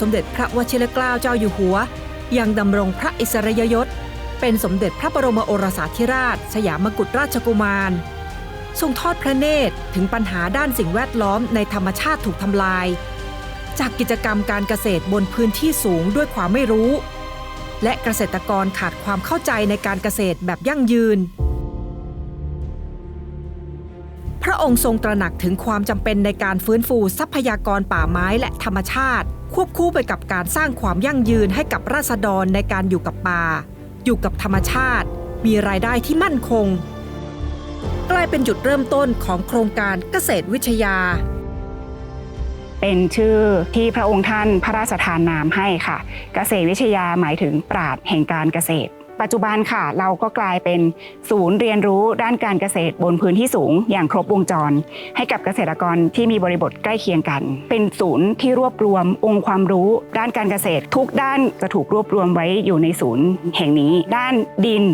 สมเด็จพระวชิรเกล้าเจ้าอยู่หัว ยังดำรงพระอิสริยยศ เป็นสมเด็จพระบรมโอรสาธิราช สยามกุฎราชกุมารทรงทอดพระเนตรถึงปัญหาด้านสิ่งแวดล้อมในธรรมชาติถูกทำลาย จากกิจกรรมการเกษตรบนพื้นที่สูงด้วยความไม่รู้ และเกษตรกรขาดความเข้าใจในการเกษตรแบบยั่งยืน พระองค์ทรงตระหนักถึงความจำเป็นในการฟื้นฟูทรัพยากรป่าไม้และธรรมชาติ ควบคู่ไปกับการสร้างความยั่งยืนให้กับราษฎรในการอยู่กับป่า อยู่กับธรรมชาติ มีรายได้ที่มั่นคง กลายเป็นจุดเริ่มต้นของโครงการเกษตรวิทยา เป็นชื่อที่พระองค์ท่านพระราชทานนามให้ค่ะ เกษตรวิทยาหมายถึงปราดแห่งการเกษตร ปัจจุบันค่ะ เราก็กลายเป็นศูนย์เรียนรู้ด้านการเกษตรบนพื้นที่สูง อย่างครบวงจร ให้กับเกษตรกรที่มีบริบทใกล้เคียงกัน เป็นศูนย์ที่รวบรวมองค์ความรู้ ด้านการเกษตร ทุกด้านจะถูกรวบรวมไว้อยู่ในศูนย์แห่งนี้ ด้านดิน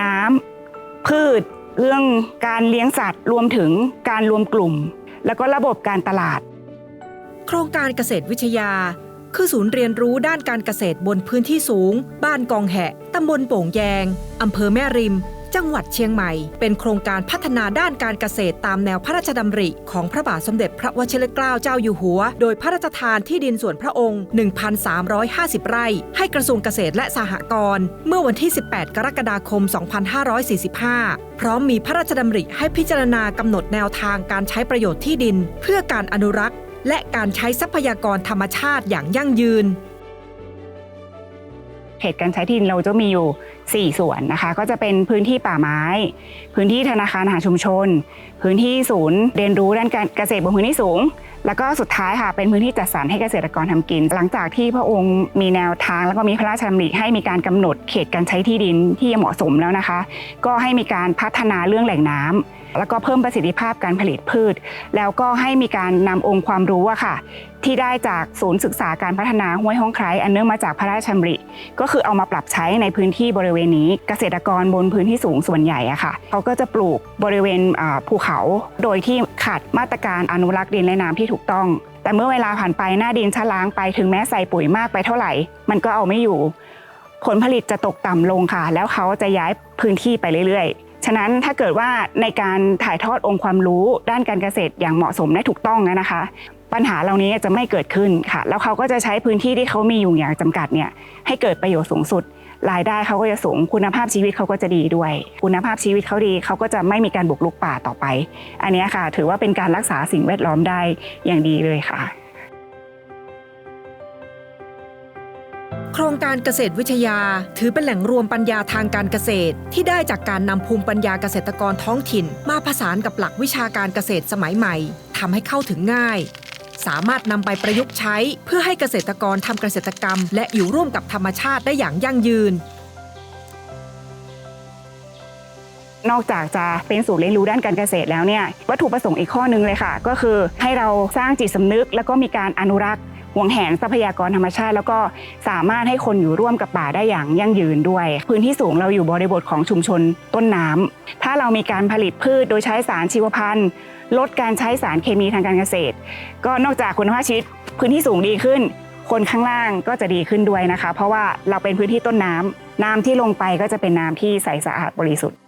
น้ำพืช เรื่องการเลี้ยงสัตว์ รวมถึงการรวมกลุ่ม แล้วก็ระบบการตลาด โครงการเกษตรวิทยา คือศูนย์เรียนรู้ด้านการเกษตรบนพื้นที่สูง บ้านกองแหะตำบลโป่งแยง อำเภอแม่ริม จังหวัดเชียงใหม่ เป็นโครงการพัฒนาด้านการเกษตรตามแนวพระราชดำริ ของพระบาทสมเด็จพระวชิรเกล้าเจ้าอยู่หัว โดยพระราชทานที่ดินส่วนพระองค์ 1,350 ไร่ ให้กระทรวงเกษตรและสหกรณ์เมื่อวันที่ 18 กรกฎาคม 2545 พร้อมมีพระราชดำริให้พิจารณากำหนดแนวทางการใช้ประโยชน์ที่ดิน เพื่อการอนุรักษ์ และการใช้ทรัพยากรธรรมชาติอย่างยั่งยืนเขตการใช้ที่ดินเราจะมีอยู่ 4 ส่วนนะคะ ก็จะเป็นพื้นที่ป่าไม้ พื้นที่ธนาคารอาหารชุมชน พื้นที่ศูนย์เรียนรู้ด้านการเกษตรบนพื้นที่สูง แล้วก็สุดท้ายค่ะเป็นพื้นที่จัดสรรให้เกษตรกรทำกิน หลังจากที่พระองค์มีแนวทางแล้วก็มีพระราชดำริให้มีการกำหนดเขตการใช้ที่ดินที่เหมาะสมแล้วนะคะ ก็ให้มีการพัฒนาเรื่องแหล่งน้ำ แล้วก็เพิ่มประสิทธิภาพการผลิตพืช แล้วก็ให้มีการนำองค์ความรู้อะค่ะ ที่ได้จากศูนย์ศึกษาการพัฒนาห้วยห้องไคร้อันเนื่องมาจากพระราชดำริ ก็คือเอามาปรับใช้ในพื้นที่บริเวณนี้เกษตรกรบนพื้นที่สูงส่วนใหญ่อะค่ะเขาก็จะปลูกบริเวณภูเขา โดยที่ขาดมาตรการอนุรักษ์ดินและน้ำที่ถูกต้อง แต่เมื่อเวลาผ่านไปหน้าดินชะล้างไปถึงแม้ใส่ปุ๋ยมากไปเท่าไหร่ มันก็เอาไม่อยู่ ผลผลิตจะตกต่ำลงค่ะ แล้วเขาจะย้ายพื้นที่ไปเรื่อยๆ ฉะนั้นถ้าเกิดว่าในการถ่ายทอดองค์ความรู้ด้านการเกษตรอย่างเหมาะสมและถูกต้องนะคะ ปัญหาเหล่านี้จะไม่เกิดขึ้นค่ะ แล้วเขาก็จะใช้พื้นที่ที่เขามีอยู่อย่างจำกัดเนี่ยให้เกิดประโยชน์สูงสุด รายได้เขาก็จะสูงคุณภาพชีวิตเขาก็จะดีด้วย คุณภาพชีวิตเขาดีเขาก็จะไม่มีการบุกรุกป่าต่อไป อันนี้ค่ะ ถือว่าเป็นการรักษาสิ่งแวดล้อมได้อย่างดีเลยค่ะ ครงการเกษตรวิทยา ถือเป็นแหล่งรวมปัญญาทางการเกษตร ที่ได้จากการนำภูมิปัญญาเกษตรกรท้องถิ่น มาผสานกับหลักวิชาการเกษตรสมัยใหม่ทำให้เข้าถึงง่าย สามารถนำไปประยุกต์ใช้ เพื่อให้เกษตรกรทำเกษตรกรรม และอยู่ร่วมกับธรรมชาติได้อย่างยั่งยืนนอกจากจะเป็นศูนย์เรียนรู้ด้านการเกษตรแล้วเนี่ยวัตถุประสงค์อีกข้อหนึงเลยค่ะ ก็คือให้เราสร้างจิตสำนึก แล้วก็มีการอนุรักษ์ ห่วงแหนทรัพยากรธรรมชาติ แล้วก็สามารถให้คนอยู่ร่วมกับป่าได้อย่างยั่งยืนด้วย พื้นที่สูงเราอยู่บริบทของชุมชนต้นน้ำถ้าเรามีการผลิตพืชโดยใช้สารชีวพันธุ์ ลดการใช้สารเคมีทางการเกษตร ก็นอกจากคุณภาพชีวิตพื้นที่สูงดีขึ้น คนข้างล่างก็จะดีขึ้นด้วยนะคะ เพราะว่าเราเป็นพื้นที่ต้นน้ำน้ำที่ลงไปก็จะเป็นน้ำที่ใสสะอาดบริสุทธิ์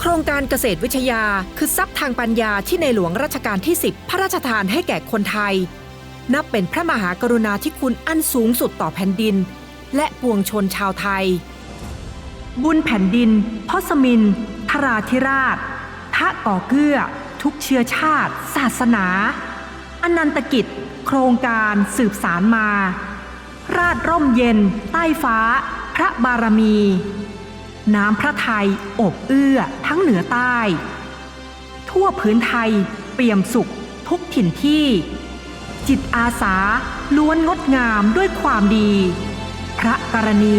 โครงการเกษตรวิทยา คือทรัพย์ทางปัญญาที่ในหลวงรัชกาลที่ 10 พระราชทานให้แก่คนไทย นับเป็นพระมหากรุณาธิคุณอันสูงสุดต่อแผ่นดิน และปวงชนชาวไทย บุญแผ่นดินพสมินทราธิราชทะก่อเกื้อ ทุกเชื้อชาติ ศาสนาอนันตกิจ โครงการสืบสารมา ราชร่มเย็น ใต้ฟ้า พระบารมี น้ำพระไทย อบเอื้อทั้งเหนือใต้ ทั่วพื้นไทย เปี่ยมสุขทุกถิ่นที่ จิตอาสาล้วนงดงามด้วยความดี พระกรณี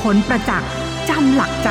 ผลประจักษ์จำหลักใจ